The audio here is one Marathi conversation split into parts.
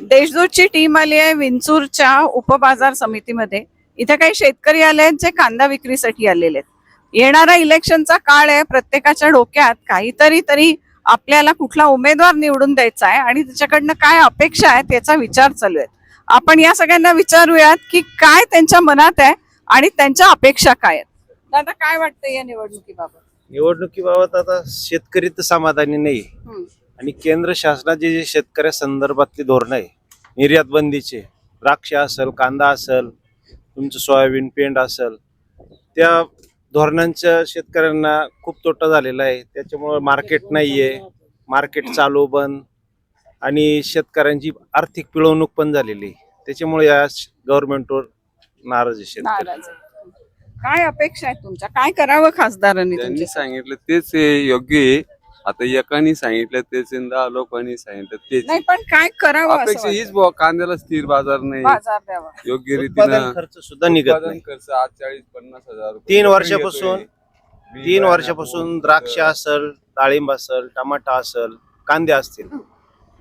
देशदूतची टीम आली आहे विंचूरच्या उपबाजार समितीमध्ये. इथे काही शेतकरी आले आहेत जे कांदा विक्रीसाठी आलेले आहेत. येणारा इलेक्शनचा काळ आहे प्रत्येकाच्या डोक्यात काहीतरी तरी आपल्याला कुठला उमेदवार निवडून द्यायचा आहे आणि त्याच्याकडनं काय अपेक्षा आहेत याचा विचार चालू आहे. आपण या सगळ्यांना विचारूयात की काय त्यांच्या मनात आहे आणि त्यांच्या अपेक्षा काय आहेत. दादा काय वाटतं या निवडणुकीबाबत? निवडणुकीबाबत आता शेतकरी तर समाधानी नाही. आणि केंद्र शासनाचे जे शेतकऱ्या संदर्भातली धोरणं आहे निर्यात बंदीचे द्राक्ष असेल कांदा असेल तुमचं सोयाबीन पेंड असेल त्या धोरणांच्या शेतकऱ्यांना खूप तोटा झालेला आहे. त्याच्यामुळे मार्केट नाहीये मार्केट चालू बंद आणि शेतकऱ्यांची आर्थिक पिळवणूक पण झालेली आहे. त्याच्यामुळे या गव्हर्नमेंटवर नाराज आहे आहे. काय अपेक्षा आहेत तुमच्या? काय करावं खासदारांनी त्यांनी सांगितलं तेच योग्य आहे. आता एकाने सांगितलं तेच आणि दहा लोकांनी सांगितलं तेच नाही पण काय करावं असं अपेक्षा हीच वाटतं? बुवा कांद्याला स्थिर बाजार नाही बाजार द्यावा योग्य उत्पादन रीतीनं खर्च सुद्धा निघत उत्पादन नाही खर्च आज चाळीस पन्नास हजार रुपये तीन वर्षापासून- येतोय. तीन वर्षापासून द्राक्ष असल डाळिंब असल टमाटा असल कांदे असतील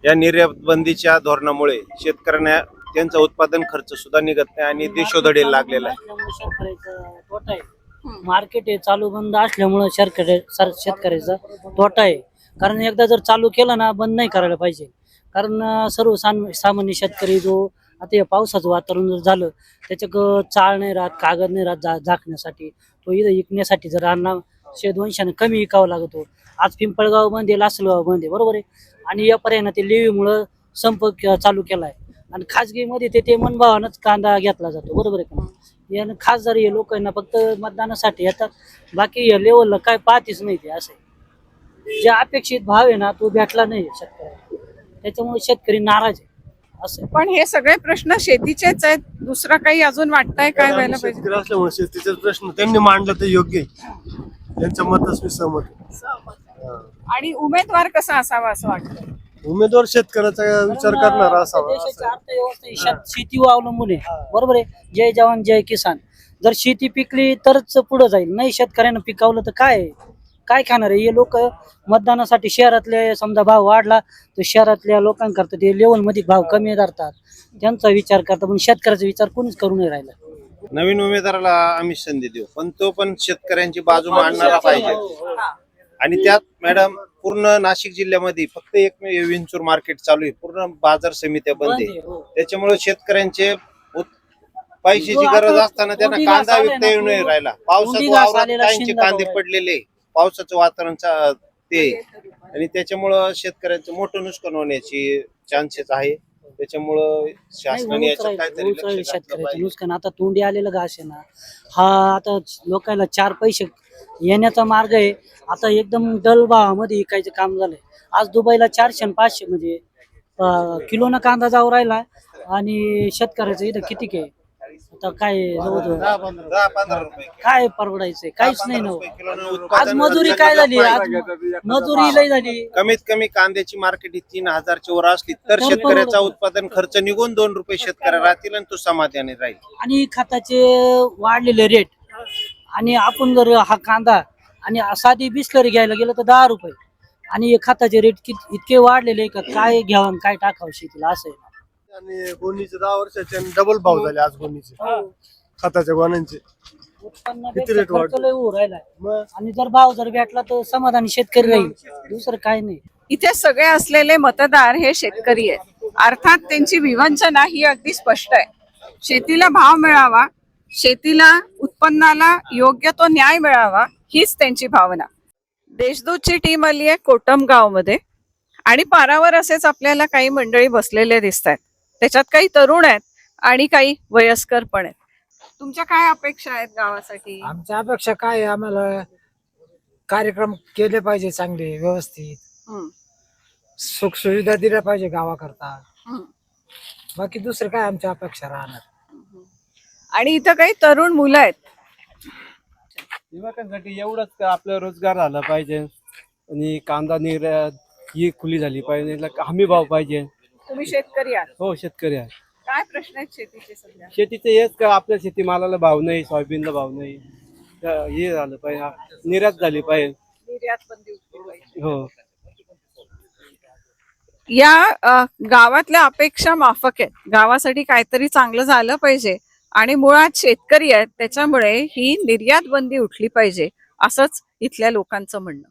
या निर्यात बंदीच्या धोरणामुळे शेतकऱ्यांना त्यांचं उत्पादन खर्च सुद्धा निघत नाही आणि देशोधडे लागलेला आहे असल्यामुळे शेतकऱ्याचा तोटा आहे हम्म. मार्केट आहे चालू बंद असल्यामुळं शेतकऱ्या सर- शेतकऱ्याचा तोटा आहे. कारण एकदा जर चालू केलं ना बंद नाही करायला पाहिजे. कारण सर्व साम- सामान्य शेतकरी जो आता या पावसाचं वातावरण जर झालं त्याच्या चाळ नाही राहत कागद नाही राहत जा झाकण्यासाठी. तो इथं विकण्यासाठी जर अन्ना शे दोनशेने कमी विकावा लागतो. आज पिंपळगाव बंद आहे लासलगाव बंद आहे बरोबर आहे? आणि या पर्यायानं ते लेवीमुळं संप चालू केला आहे आणि खाजगीमध्ये ते ते मनभावानंच कांदा घेतला जातो. बरोबर आहे का? यानं खासदार हे लोकांना फक्त मतदानासाठी येतात बाकी या लेवलला काय पाहतीच नाही ते असं. जे अपेक्षित भाव आहे ना तो भेटला नाही शेतकऱ्याला. त्याच्यामुळे शेतकरी नाराज आहे. असं. पण हे सगळे प्रश्न शेतीचेच आहेत. दुसरं काही अजून वाटतंय काय व्हायला पाहिजे? शेतकरी असल्यामुळे शेतीचे प्रश्न त्यांनी मांडला तर योग्य आहे. त्यांच्या मतास मी सहमत आहे. आणि उमेदवार कसा असावा असं वाटतं उमेदवार शेतकऱ्याचा विचार करणारा असावा देशाची अर्थव्यवस्था ही. शेत- शेतीवर अवलंबून आहे. बरोबर आहे? जय जवान जय किसान. जर शेती पिकली तरच पुढे जाईल. नाही शेतकऱ्यानं पिकवलं तर काय? आहे? काय खाणार आहे? हे लोक मतदानासाठी शहरातले समजा भाव वाढला तर शहरातल्या लोकांकरता ते लेवलमध्ये भाव कमी धरतात. त्यांचा विचार करतात पण शेतकऱ्याचा विचार कोणीच करू नाही राहिला. नवीन उमेदवाराला आम्ही संधी देऊ पण तो पण शेतकऱ्यांची बाजू मांडणारा पाहिजे. आणि त्यात मॅडम पूर्ण नाशिक जिल्ह्यामध्ये फक्त एक विंचूर मार्केट चालू आहे. पूर्ण बाजार समित्या बंद आहे. हो. त्याच्यामुळे शेतकऱ्यांचे पैशाची गरज असताना त्यांना कांदा विकता येऊ नाही तो राहिला. शिंदा कांदे. पडलेले पावसाचं वातावरण ते आणि त्याच्यामुळं शेतकऱ्यांचं मोठं नुकसान होण्याची चान्सेस आहे. त्याच्यामुळं शासनाने नाही, याच्यात ऊस काहीतरी राहील, ऊस लक्ष राहील घातलं शेतकऱ्याचं. पाहिजे. नुकसान आता तोंडी आलेलं घास आहे ना. हा आता लोकांना चार पैसे येण्याचा मार्ग आहे. आता एकदम डल भावामध्ये विकायचं काम झालंय. आज दुबईला चारशे आणि पाचशे म्हणजे अं, किलोनं कांदा जाऊ राहिला आणि शेतकऱ्याचं इथं किती आहे आता काय जवळजवळ दहा पंधरा रुपये. काय परवडायचंय? काहीच नाही ना आज मजुरी काय झाली. आज मजुरी लय झाली. कमीत कमी कांद्याची मार्केट ही तीन हजारच्या वर असली तर तर शेतकऱ्याचा परवडतं. उत्पादन खर्च निघून दोन रुपये शेतकऱ्या राहतील आणि तो समाधानी राहील. आणि खताचे वाढलेले रेट आणि आपण जर हा कांदा आणि साधी बिस्लरी घ्यायला गेलं तर दहा रुपये. आणि हे खताचे रेट इतके वाढलेले आहे का? काय घ्यावं आणि काय टाकावं शेतीला? असं आहे. आणि गोणीचे दहा वर्षाचे डबल भाव झाले आज गोणीचे. खताच्या गोण्यांचे. उत्पन्नापेक्षा rate खर्च वाढले? लय होऊ राहिलाय मग? आणि जर भाव जर भेटला तर समाधानी शेतकरी राहील. दुसरं काय नाही. इथे सगळे असलेले मतदार हे शेतकरी आहेत. अर्थात त्यांची विवंचना ही अगदी स्पष्ट आहे. शेतीला भाव मिळावा शेतीला उत्पन्नाला योग्य तो न्याय मिळावा हीच त्यांची भावना. देशदूतची टीम आली आहे कोटमगावमध्ये आणि पारावर असेच आपल्याला काही मंडळी बसलेले दिसत आहेत त्याच्यात काही तरुण आहेत आणि काही वयस्कर पण आहेत. तुमच्या काय अपेक्षा आहेत गावासाठी? आमच्या अपेक्षा काय आहे? आम्हाला कार्यक्रम केले पाहिजे चांगले व्यवस्थित. सुख सुविधा दिल्या पाहिजे गावाकरता. बाकी दुसरं काय आमच्या अपेक्षा राहणार? आणि इथं काही तरुण मुलं आहेत. युवकांसाठी एवढंच का आपलं रोजगार झाला पाहिजे आणि कांदा निर्यात ही खुली झाली पाहिजे याला हमी भाव पाहिजे. तुम्ही शेतकरी आहात. हो शेतकरी आहे. काय प्रश्न आहेत शेतीचे सध्या? शेतीचं हेच का आपल्या शेतीमालाला भाव नाही सोयाबीनला भाव नाही. तर हे झालं पाहिजे निर्यात झाली पाहिजे. निर्यात बंदी उठली पाहिजे. हो. या अ, गावातल्या अपेक्षा माफक आहेत. गावासाठी काहीतरी चांगलं झालं पाहिजे. आणि मुळात शेतकरी आहेत त्याच्यामुळे ही निर्यात बंदी उठली पाहिजे असंच इथल्या लोकांचं म्हणणं.